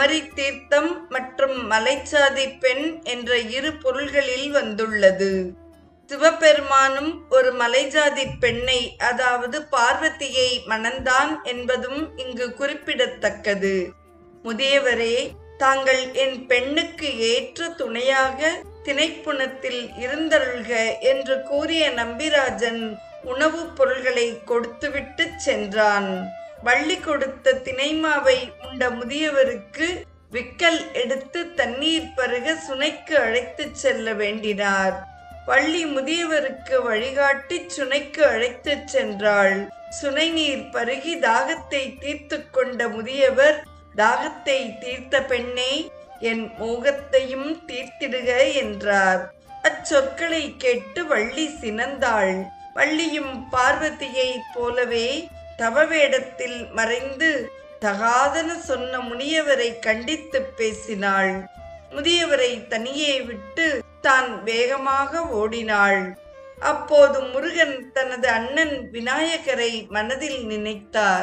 குமரி தீர்த்தம் மற்றும் மலைச்சாதி பெண் என்ற இரு பொருள்களில் வந்துள்ளது. சிவபெருமானும் ஒரு மலைஜாதி பெண்ணை அதாவது பார்வதியை மணந்தான் என்பதும் இங்கு குறிப்பிடத்தக்கது. முதியவரே தாங்கள் என் பெண்ணுக்கு ஏற்ற துணையாக திணைப்புணத்தில் இருந்தருள்க என்று கூறிய நம்பிராஜன் உணவுப் பொருள்களை கொடுத்துவிட்டு சென்றான். வள்ளி கொடுத்த திணைமாவை உண்ட முதியவருக்கு விக்கல் எடுத்து தண்ணீர் பருக சுனைக்கு அழைத்துச் செல்ல வேண்டினார். வள்ளி முதியவருக்கு வழிகாட்டி சுனைக்கு அழைத்துச் சென்றாள். சுனை நீர் பருகி தாகத்தை தீர்த்து கொண்ட முதியவர் தாகத்தை தீர்த்த பெண்ணே என் மோகத்தையும் தீர்த்திடுக என்றார். அச்சொற்களை கேட்டு வள்ளி சினந்தாள். வள்ளியும் பார்வதியைப் போலவே தவவேடத்தில் மறைந்து தகாதன சொன்ன முனியவரை கண்டித்து பேசினாள். முதியவரை தனியே விட்டு தான் வேகமாக ஓடினாள். அப்போது முருகன் தனது அண்ணன் விநாயகரை மனதில் நினைத்தார்.